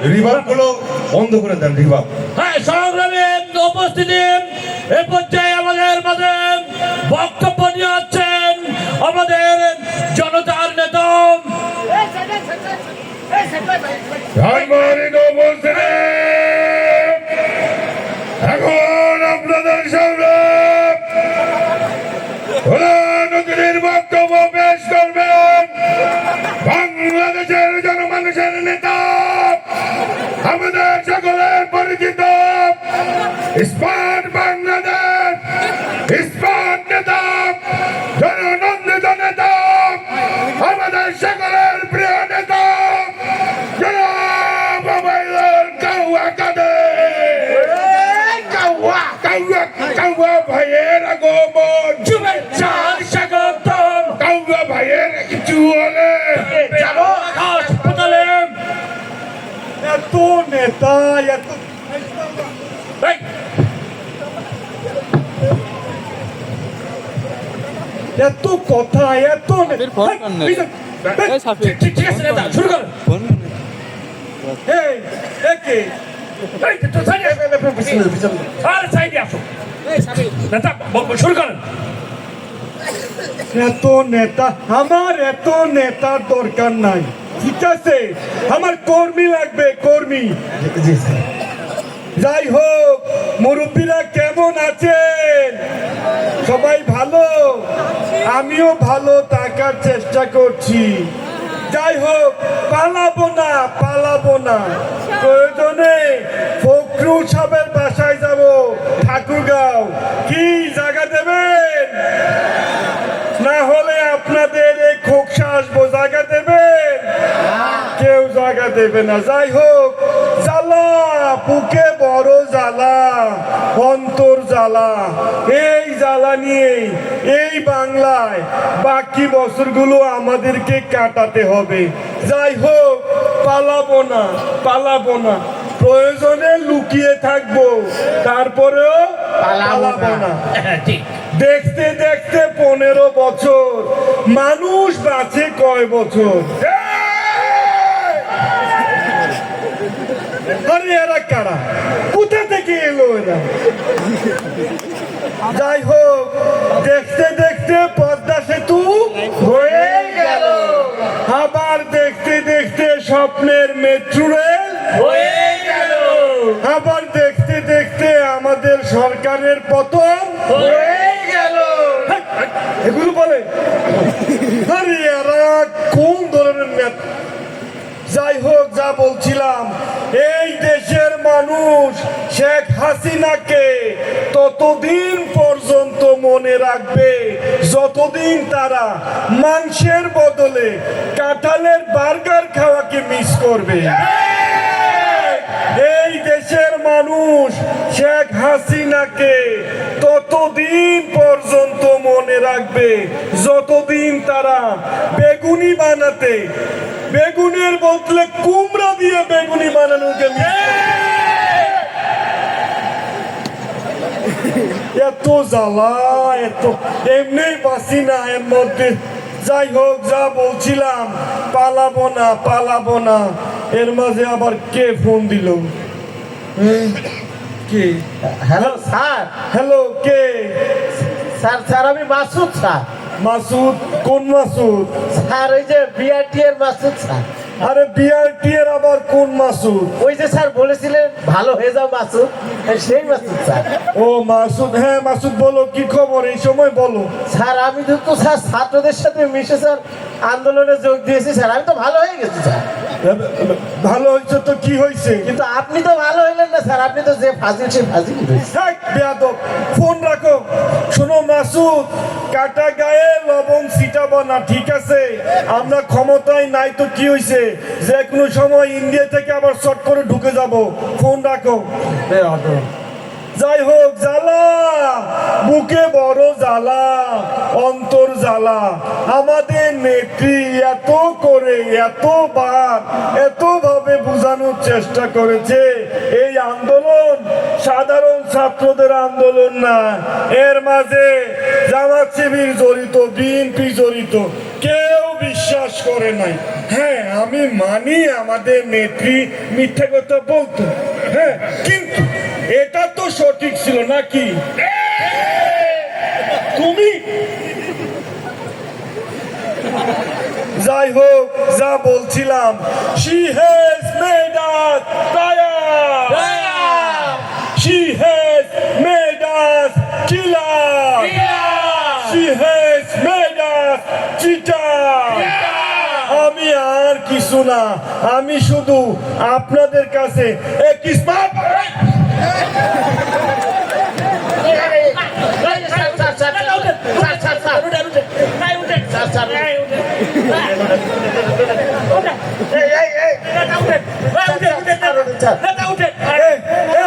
নাম বলা হবে না রিভাবগুলো বন্ধ করে দেন রিভাব স্মার্ট নেতা জননন্দিত নেতা আমাদের সকলের প্রিয় নেতা ভাইয়ের আগমন। স্বাগতম। কাউয়া ভাইয়ের কিছু হলে। নেতা এত কথা এত ঠিক আছে নেতা শুরু এই, একে এত নেতা আমার এত নেতার দরকার নাই। ঠিক আছে? আমার কর্মী লাগবে কর্মী। যাই হোক, মুরব্বীরা কেমন আছেন? সবাই ভালো? আমিও ভালো থাকার চেষ্টা করছি। যাই হোক, পালাবো না পালাবো না। প্রয়োজনে ফখরুল সাহেবের বাসায় যাব, ঠাকুরগাঁও। কি জায়গা দেবেন? না হলে আপনাদের এই খোকসা আসব, জায়গা দেবেন? কেউ জায়গা দেবে না। যাই হোক জ্বালা বুকে বড় জ্বালা অন্তর জ্বালা। এই জ্বালা নিয়ে এই বাংলায় বাকি বছরগুলো আমাদেরকে কাটাতে হবে। যাই হোক পালাবো না পালাবো না। প্রয়োজনে লুকিয়ে থাকব তারপরেও পালাবো না। দেখতে দেখতে পনেরো বছর মানুষ বাঁচে কয় বছর? আরে এরা কারা? কোথা থেকে এলো এরা? যাই হোক, দেখতে দেখতে পদ্মা সেতু হয়ে গেল। আবার দেখতে দেখতে স্বপ্নের মেট্রো হয়ে গেল। আবার দেখতে দেখতে আমাদের সরকারের পতন হয়ে গেল। এগুলো বলে। আরে এরা কোন ধরনের যাই হোক, যা বলছিলাম শেখ হাসিনাকে ততদিন পর্যন্ত মনে রাখবে, যতদিন তারা মাংসের বদলে কাঁঠালের বার্গার খাওয়াকে মিস করবে এই দেশের মানুষ শেখ হাসিনাকে ততদিন পর্যন্ত মনে রাখবে, যতদিন তারা বেগুনি বানাতে, বেগুনের বদলে কুমড়া দিয়ে বেগুনি বানানোকে করবে। এত জ্বালা এত এমনি বাসি না এর মধ্যে। যাই হোক যা বলছিলাম পালাবো না পালাবো না। এর মাঝে আবার কে ফোন দিল? কে? Hello sir. হ্যালো কে? স্যার স্যার আমি মাসুদ স্যার। মাসুদ কোন মাসুদ? স্যার ওই যে বিআরটি এর মাসুদ স্যার। আরে বিআরটি এর আবার কোন মাসুদ? ওই যে স্যার বলেছিলেন ভালো হয়ে যাও মাসুদ। সেই মাসুদ স্যার। ও মাসুদ হ্যাঁ মাসুদ বলো কি খবর? এই সময় বলো। স্যার আমি তো স্যার ছাত্রদের সাথে মিশে স্যার আন্দোলনে যোগ দিয়েছি স্যার। আমি তো ভালো হয়ে গেছি স্যার। ভালো হয়েছে তো কি হয়েছে? কিন্তু আপনি তো ভালো হইলেন না স্যার। আপনি তো যে ফাজিল সে ফাজিল বেয়াদব। ফোন রাখো। মাসুদ কাটা গায়ে লবণ ছিটাবো না, ঠিক আছে? আমরা ক্ষমতায় নাই তো কি হয়েছে যে কোনো সময় ইন্ডিয়া থেকে আবার শর্ট করে ঢুকে যাব। ফোন রাখো। যাই হোক, জ্বালা। বুকে বড় জ্বালা, অন্তর জ্বালা। আমাদের নেত্রী এত করে, এত এতবার এতভাবে বোঝানোর চেষ্টা করেছে। এই আন্দোলন সাধারণ ছাত্রদের আন্দোলন না। এর মাঝে জামাত শিবির জড়িত, বিএনপি জড়িত, কেউ বিশ্বাস করে নাই। হ্যাঁ আমি মানি আমাদের নেত্রী মিথ্যে কথা বলতো। হ্যাঁ কিন্তু এটা তো সঠিক ছিল নাকি? তুমি যাই হোক, যা বলছিলাম has made us liar she has made us killer she has made us cheater আমি আর কিছু না। আমি শুধু আপনাদের কাছে এক স্মার্ট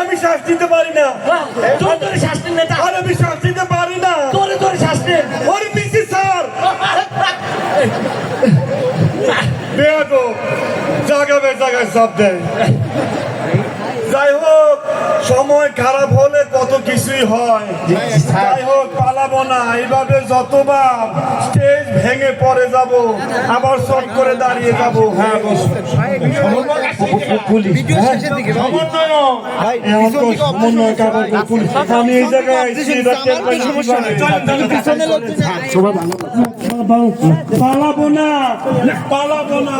আমি শ্বাস দিতে পারি না। জাগাবে দেয় যাই হোক সময় খারাপ হলে কত কিছুই হয় যাই হোক পালাবো না এইভাবে যতবার স্টেজ ভেঙে পড়ে যাব আবার সব করে দাঁড়িয়ে যাব হ্যাঁ হ্যাঁ? আমি এই জায়গায়? পালাবো না পালাবো না